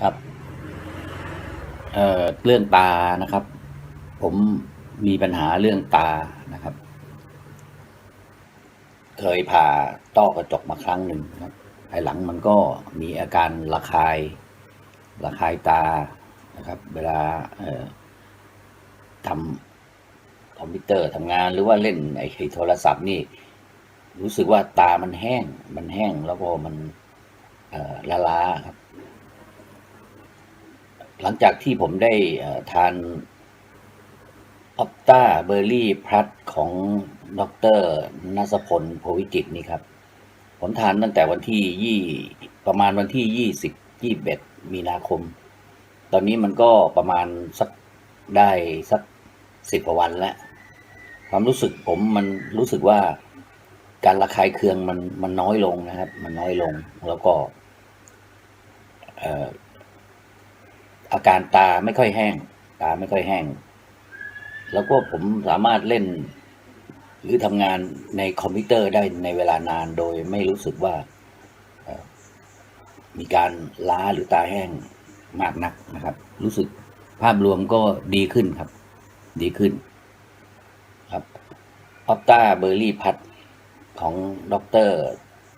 ครับเอ่อเรื่องตานะครับ ผมมีปัญหาเรื่องตานะครับ เคยผ่าต้อกระจกมาครั้งหนึ่งครับภายหลังมันก็มีอาการระคายระคายตานะครับ เวลาเอ่อทำคอมพิวเตอร์ทำงานหรือว่าเล่นไอ้โทรศัพท์นี่ รู้สึกว่าตามันแห้ง มันแห้งแล้วก็มันละล้าครับ หลังจากที่ผมได้ทานออปตาเบอร์รี่พลัสของดรนัสพลโพวิจิตนี่ครับ ผมทานตั้งแต่วันที่ยี่ประมาณวันที่ยี่สิบยี่เอ็ดมีนาคม ตอนนี้มันก็ประมาณสักได้สักสิบกว่าวันแล้ว ความรู้สึกผมมันรู้สึกว่าการระคายเคืองมันมันน้อยลงนะครับ มันน้อยลงแล้วก็ อาการตาไม่ค่อยแห้ง ตาไม่ค่อยแห้ง แล้วก็ผมสามารถเล่น หรือทำงานในคอมพิวเตอร์ได้ในเวลานานโดยไม่รู้สึกว่ามีการล้าหรือตาแห้งมากนักนะครับ รู้สึกภาพรวมก็ดีขึ้นครับ ดีขึ้น ครับออปตาเบอร์รี่พัดของดร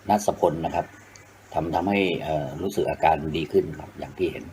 นัสพลนะครับทำทำให้รู้สึกอาการดีขึ้นครับอย่างที่เห็น